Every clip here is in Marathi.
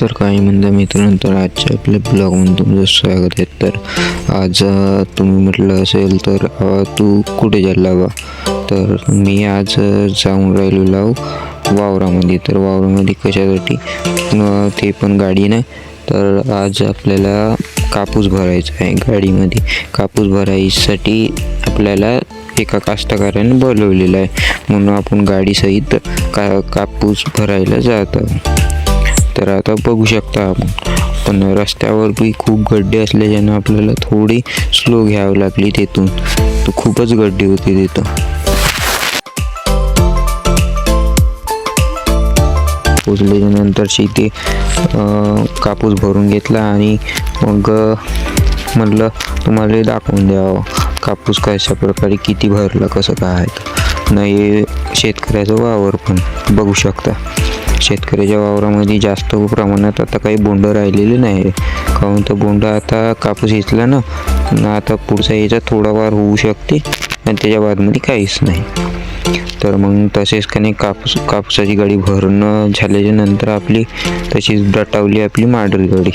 तर काही म्हणता मित्रांनो तर आजच्या आपल्या ब्लॉगमध्ये तुमचं स्वागत आहे. तर आज तुम्ही म्हटलं असेल तर तू कुठे चालला बा? तर मी आज जाऊन राहिलो लाव वावरामध्ये. तर वावरामध्ये कशासाठी? ते पण गाडी नाही. तर आज आपल्याला कापूस भरायचा आहे गाडीमध्ये. कापूस भरायसाठी आपल्याला एका कास्तकाराने बोलवलेलं आहे. म्हणून आपण गाडीसहित का कापूस भरायला जात आहोत. तर आता बघू शकता आपण. पण रस्त्यावर बी खूप गड्डे असल्याच्यानं आपल्याला थोडी स्लो घ्यावं लागली तिथून. तर खूपच गड्डी होती तिथं. पोचल्याच्या ते कापूस भरून घेतला आणि मग म्हटलं तुम्हाला दाखवून द्यावं. कापूस कशा प्रकारे किती भरला कसं काय? आहे नाही शेतकऱ्याचं वावर पण. बघू शकता. शेतकऱ्याच्या वावरामध्ये जास्त प्रमाणात आता काही बोंड राहिलेले नाही. काहून तर बोंड आता कापूस घेतला ना आता पुढचा याचा थोडाफार होऊ शकते आणि त्याच्या बादमध्ये काहीच नाही. तर मग तसेच का नाही कापूस कापसाची गाडी भरणं झाल्याच्यानंतर आपली तशीच दटावली आपली माडरी गाडी.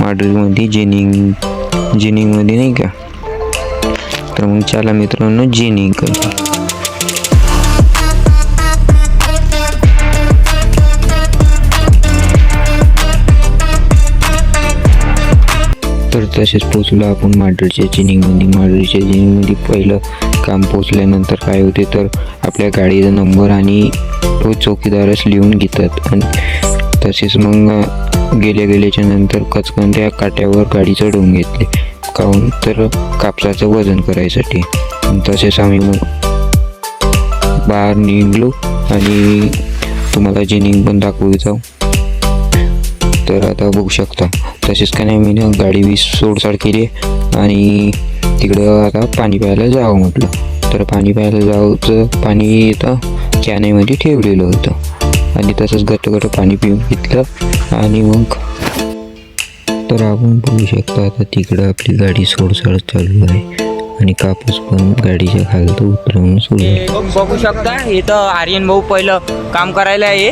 माडलमध्ये जेनिंग जेनिंगमध्ये नाही का? तर मग चला मित्रांनो जेनिंग तर तसेच पोचलो आपण माडळच्या जिनिंगमध्ये माडळच्या जिनिंगमध्ये पहिलं काम पोचल्यानंतर काय होते तर आपल्या गाडीचा नंबर आणि तो चौकीदारच लिहून घेतात. आणि तसेच मग गेल्या गेल्याच्यानंतर कचकन त्या काट्यावर गाडी चढवून घेतली. काहून तर कापसाचं वजन करायसाठी. तसेच आम्ही मग बाहेर निघलो आणि तुम्हाला जिनिंग पण दाखवू जाऊ. तर आता बघू शकता. तसेच का नाही मी ना गाडी वीज सोडसाड केली आणि तिकडं आता पाणी प्यायला जावं म्हटलं. तर पाणी प्यायला जावंचं पाणी येतं कॅनेमध्ये ठेवलेलं होतं. आणि तसंच गट पाणी पिऊन घेतलं आणि मग तर आपण बघू शकतो आता तिकडं आपली गाडी सोडसाड चालू आहे. आणि कापूस पण गाडीच्या खालत उतरवून सुरू बघू शकता इथं आर्यन भाऊ पहिलं काम करायला आहे.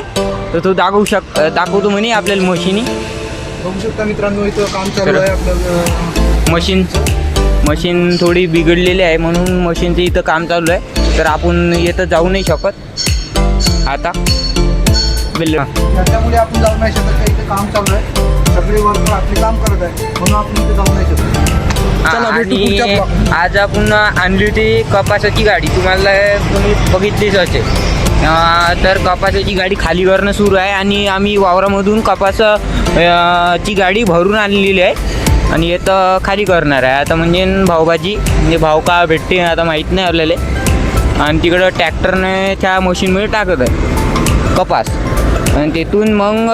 तर तो दाखवू शक दाखवतो म्हणे आपल्याला मशीनी. बघू शकता मित्रांनो इथं काम चालू आहे आपलं मशीन मशीन थोडी बिघडलेली आहे म्हणून मशीनचं इथं काम चालू आहे. तर आपण इथं जाऊ नाही शकत. आता. त्याच्यामुळे आपण जाऊ नाही शकत का इथं काम चालू आहे. सगळे वर्कर आपले काम करत आहे म्हणून आपण इथे जाऊ नाही शकत. चला भेटू पुढच्या आणि block. आज आपण आणली होती कपासाची गाडी. तुम्हाला तुम्ही बघितलीच असेल. अं, तर कपासाची गाडी खाली करणं सुरू आहे आणि आम्ही वावरामधून कपास ची गाडी भरून आणलेली आहे आणि येतं खाली करणार आहे. आता म्हणजे भाऊभाजी म्हणजे भाव का भेटते आता माहीत नाही आपल्याला. आणि तिकडं ट्रॅक्टरने त्या मशीनमध्ये टाकत आहे. कपास. आणि तिथून मग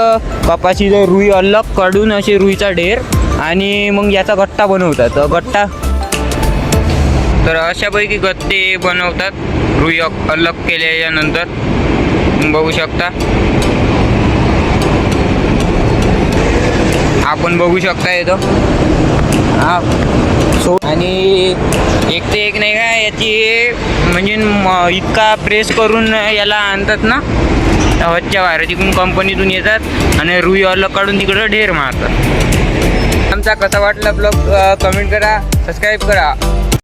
कपाशी जो रुई अलग काढून असे रुईचा ढेर आणि मग याचा गट्टा बनवतात. गट्टा. तर अशापैकी गट्टे बनवतात. रुई अलग केल्याच्यानंतर बघू शकता. आपण बघू शकता येतो हा. सो आणि एक ते एक नाही का याची म्हणजे म- इतका प्रेस करून याला आणतात ना हच्च्या वायर तिकडून कंपनीतून येतात आणि रुई अलग काढून तिकडं ढेर मारतात. आमचा कसा वाटला ब्लॉग कमेंट करा सबस्क्राईब करा.